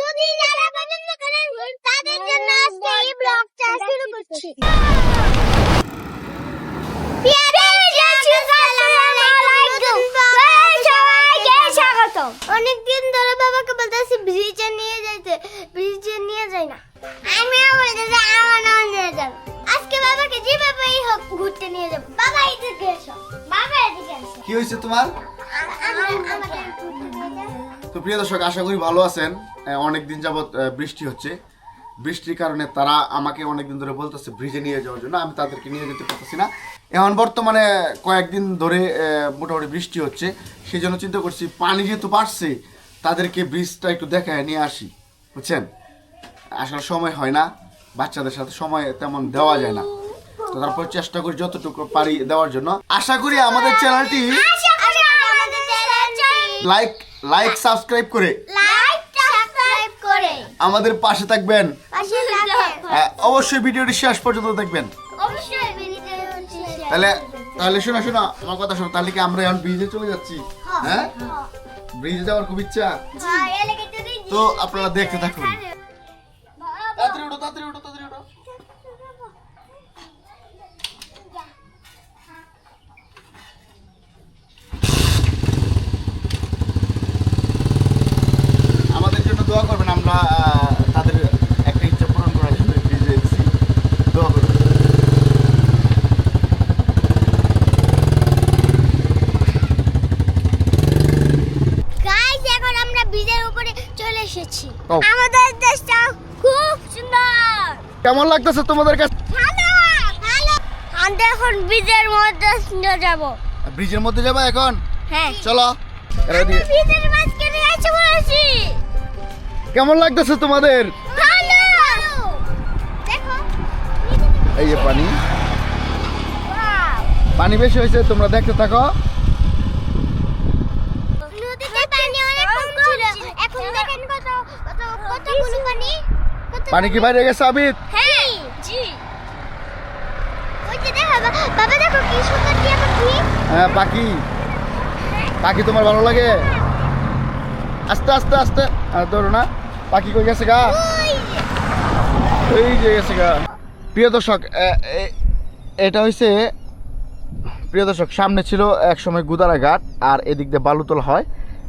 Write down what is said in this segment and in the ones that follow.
যদি যারা পছন্দ করেন তাদের জন্য আজকে এই ব্লগটা শুরু করছি অনেকদিন ধরে বাবাকে বলতেছি ব্রিজে নিয়ে যাইতে ব্রিজে নিয়ে যাই না। আমিও বলতেছি আমারও নিয়ে যাবে। আজকে বাবাকে যেভাবেই হোক ঘুরতে নিয়ে যাব। বাবা এদিকে এসো। বাবা এদিকে এসো। কি হয়েছে তোমার। তো প্রিয় দর্শক আশা করি ভালো আছেন। অনেক দিন যাবত বৃষ্টি হচ্ছে। বৃষ্টির কারণে তারা আমাকে অনেকদিন ধরে বলতেছে ব্রিজে নিয়ে যাওয়ার জন্য আমি তাদেরকে নিয়ে যেতে পারতেছি না। এখন বর্তমানে কয়েকদিন ধরে মোটামুটি বৃষ্টি হচ্ছে। সেই জন্য চিন্তা করছি পানি যেহেতু বাড়ছে তাদেরকে ব্রিজটা একটু দেখায় নিয়ে আসি। বুঝছেন? আসলে সময় হয় না বাচ্চাদের সাথে সময় তেমন দেওয়া যায় না। তো তারপর চেষ্টা করি যতটুকু পারি দেওয়ার জন্য। আশা করি আমাদের চ্যানেলটি লাইক লাইক সাবস্ক্রাইব করে আমাদের পাশে থাকবেন। হ্যাঁ, অবশ্যই ভিডিওটি শেষ পর্যন্ত দেখবেন। তাহলে তাহলে শোনা শোনা আমার কথা শোনো তাহলে কি আমরা এখন ব্রিজে চলে যাচ্ছি? হ্যাঁ ব্রিজে যাওয়ার খুব ইচ্ছা। হ্যাঁ তো আপনারা দেখতে থাকুন। তাড়াতাড়ি উঠো তাড়াতাড়ি উঠো তাড়াতাড়ি উঠো। আমাদের জন্য দোয়া করবেন আমরা আহ, তাদের একটা ইচ্ছা পূরণ করার জন্য ব্রিজে এসেছি দোয়া করবেন গাইস এখন আমরা ব্রিজের উপরে চলে এসেছি ও। আমাদের দেশটা খুব সুন্দর। কেমন লাগতেছে তোমাদের কাছে? ভালো ভালো। আমরা এখন ব্রিজের মধ্যে যাব। ব্রিজের মধ্যে যাবা এখন? হ্যাঁ। চলো ব্রিজের মাঝখানে এসে পড়েছি কেমন লাগতেছে তোমাদের? ভালো। দেখো। এই যে পানি। পানি বেশি হয়েছে তোমরা দেখতে থাকো নদীতে পানি অনেক কম ছিল এখন দেখেন কত কত কতগুলো পানি কত- পানি কি বাইরে গেছে আবিদ? হ্যাঁ জি। ওই যে দেখো বা- বাবা দেখো কি সুন্দর টিয়া পাখি হ্যাঁ পাখি। পাখি তোমার ভালো লাগে? আস্তে আস্তে আস্তে। ধরো না। পাখি কই গেছে গা। এই যে গেছে গা। প্রিয় দর্শক এটা হইছে প্রিয় দর্শক সামনে ছিল এক সময় গুদারা ঘাট আর এদিক দিয়ে বালুতল হয়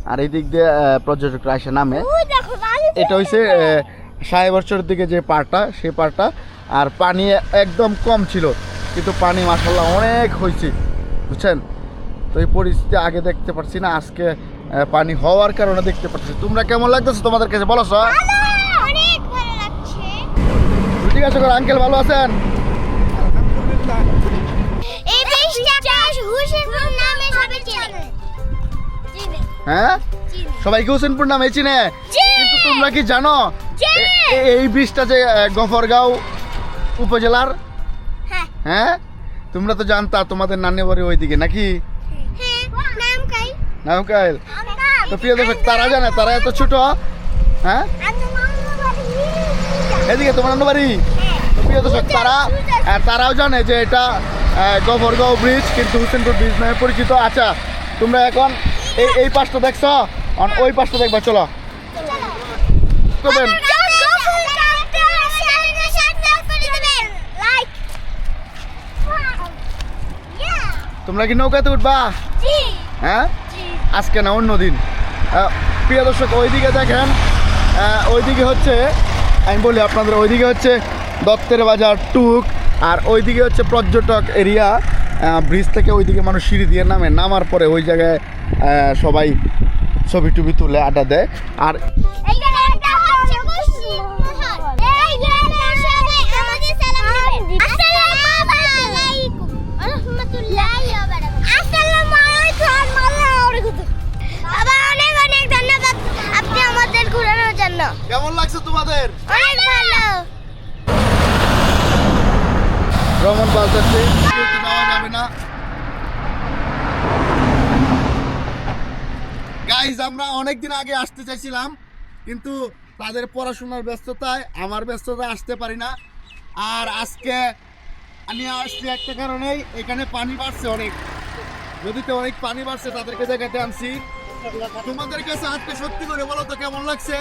আর এদিক দিয়ে পর্যটকরা এসে নামে। এটা হইছে সাড়ে বছরের দিকে যে পাড়টা সেই পাড়টা আর পানি একদম কম ছিল। কিন্তু পানি মাসাল্লাহ অনেক হয়েছে বুঝছেন? তো এই পরিস্থিতি আগে দেখতে পাচ্ছি না আজকে পানি হওয়ার কারণে দেখতে পাচ্ছি তোমরা কেমন লাগতেছে তোমাদের কাছে বলো ঠিক আছে আঙ্কেল ভালো আছেন? হ্যাঁ? সবাইকে হোসেনপুর নামে চিনে। কিন্তু তোমরা কি জানো এই ব্রিজটা যে গফরগাঁও উপজেলার? হ্যাঁ। হ্যাঁ? তোমরা তো জানতা তোমাদের নানি বাড়ি ওইদিকে নাকি? হ্যাঁ নাম কাই নামকাইল তো প্রিয় দর্শক তারা জানে তারা এত ছোট। হ্যাঁ? এদিকে তোমার নানু বাড়ি? তো প্রিয় দর্শক তারা তারাও জানে যে এটা গফরগাঁও ব্রিজ কিন্তু হুসেনপুর ব্রিজ নামে পরিচিত। আচ্ছা তোমরা এখন এই এই পাশটা দেখছ? ওই পাশটা দেখবা চলো। করবেন তোমরা কি নৌকাতে উঠবা? হ্যাঁ? আজকে না অন্য দিন। প্রিয় দর্শক ওইদিকে দেখেন ওইদিকে হচ্ছে আমি বলি আপনাদের ওইদিকে হচ্ছে দত্তের বাজার টুক আর ওইদিকে হচ্ছে পর্যটক এরিয়া। ব্রিজ থেকে ওইদিকে মানুষ সিঁড়ি দিয়ে নামে নামার পরে ওই জায়গায় সবাই ছবি টুবি তুলে আড্ডা দেয়। আর ভ্রমণ বাস যাচ্ছে নেওয়া যাবে না গাইজ আমরা অনেকদিন আগে আসতে চাইছিলাম কিন্তু তাদের পড়াশোনার ব্যস্ততায় আমার ব্যস্ততায় আসতে পারি না। আর আজকে আমি আসছি একটা কারণেই এখানে পানি বাড়ছে অনেক। নদীতে অনেক পানি বাড়ছে তাদেরকে দেখাতে আনছি। তোমাদের কাছে আজকে সত্যি করে বলো তো কেমন লাগছে?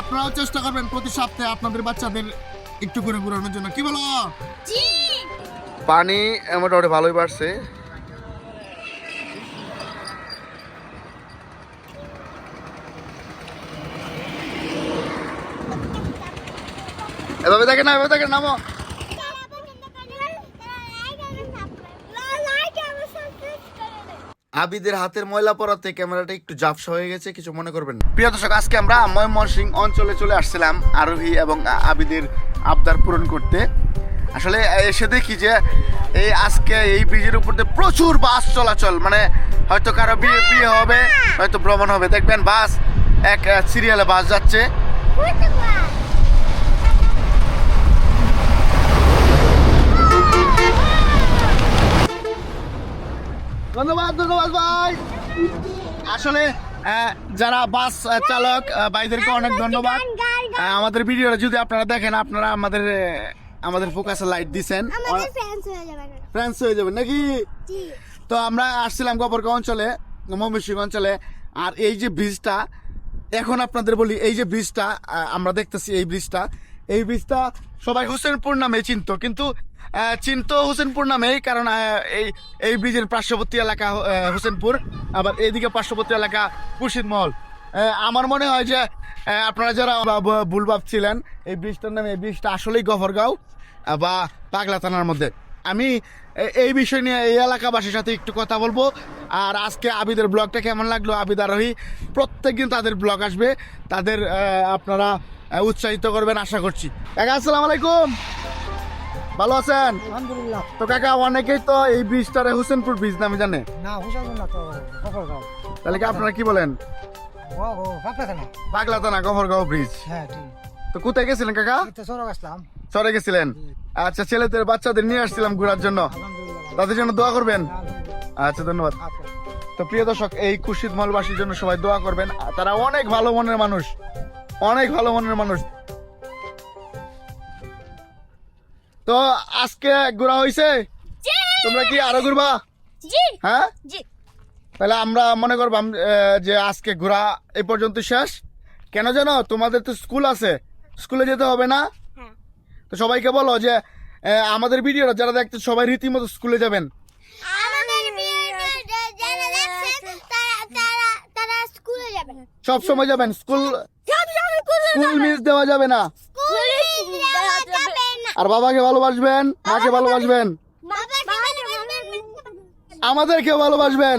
আপনারাও চেষ্টা করবেন প্রতি সপ্তাহে আপনাদের বাচ্চাদের একটু করে ঘুরানোর জন্য। কি বলো? পানি মোটামুটি ভালোই বাড়ছে। এভাবে দেখে না এভাবে দেখে নামো। আবিদের হাতের ময়লা পড়াতে ক্যামেরাটা একটু জাপসা হয়ে গেছে কিছু মনে করবেন না। প্রিয় দর্শক আজকে আমরা ময়মনসিং অঞ্চলে চলে আসছিলাম আরোহী এবং আবিদের আবদার পূরণ করতে। আসলে এসে দেখি যে, এই আজকে এই ব্রিজের উপর দিয়ে প্রচুর বাস চলাচল। মানে হয়তো কারও বিয়ে বিয়ে হবে, হয়তো ভ্রমণ হবে। দেখবেন বাস, এক সিরিয়ালে বাস যাচ্ছে। ধন্যবাদ ধন্যবাদ ভাই। আসলে যারা বাস চালক ভাইদেরকে অনেক ধন্যবাদ। আমাদের ভিডিওটা যদি আপনারা দেখেন আপনারা আমাদের আমাদের ফোকাসে লাইট দিছেন। আমাদের ফ্যান্স হয়ে যাবে হয়ে নাকি? জি। তো আমরা আসছিলাম গোবরগাঁও অঞ্চলে ময়মনসিংহ অঞ্চলে আর এই যে ব্রিজটা এখন আপনাদের বলি এই যে ব্রিজটা আমরা দেখতেছি এই ব্রিজটা এই ব্রিজটা সবাই হোসেনপুর নামে চিনতো কিন্তু চিনতো হোসেনপুর নামেই কারণ এই এই ব্রিজের পার্শ্ববর্তী এলাকা হোসেনপুর। আবার এইদিকে পার্শ্ববর্তী এলাকা মুর্শিদ মহল আহ, আমার মনে হয় যে আপনারা যারা ভুল ভাবছিলেন এই ব্রিজটার নামে এই ব্রিজটা আসলেই গফরগাঁও বা পাগলা থানার মধ্যে। আমি এই বিষয় নিয়ে এই এলাকাবাসীর সাথে একটু কথা বলব। আর আজকে আবিদের ব্লগটা কেমন লাগল? আবিদ আরোহী প্রত্যেকদিন তাদের ব্লগ আসবে। তাদের আপনারা উৎসাহিত করবেন আশা করছি। কাকা আসসালামু আলাইকুম। ভালো আছেন? আলহামদুলিল্লাহ। তো কাকা অনেকেই তো এই ব্রিজটারে হোসেনপুর ব্রিজ নামে জানে। না হুসাইন না তো তাহলে কি আপনারা কি বলেন? ও ও বাপলা না গফরগাঁও ব্রিজ হ্যাঁ ঠিক। তো কোথায় গেছিলেন কাকা? সরগ গেছিলেন? আচ্ছা ছেলেদের বাচ্চাদের নিয়ে আসছিলাম ঘোরার জন্য। তাদের জন্য দোয়া করবেন? আচ্ছা ধন্যবাদ। আচ্ছা। তো প্রিয় দর্শক এই খুশিদ মহলবাসীর জন্য সবাই দোয়া করবেন। তারা অনেক ভালো মনের মানুষ। অনেক ভালো মনের মানুষ। তো আজকে ঘোরা হয়েছে তোমরা কি আরও ঘুরবা? হ্যাঁ? জি। তাহলে আমরা মনে করবাম যে আজকে ঘোরা এই পর্যন্ত শেষ। কেন জানো তোমাদের তো স্কুল আছে স্কুলে যেতে হবে না? হ্যাঁ। তো সবাইকে বলো যে আমাদের ভিডিওটা যারা দেখতে সবাই রীতিমতো স্কুলে যাবেন। সব সময় যাবেন স্কুল স্কুল মিস দেওয়া যাবে না। আর বাবাকে ভালোবাসবেন মাকে ভালোবাসবেন। আমাদেরকেও ভালোবাসবেন।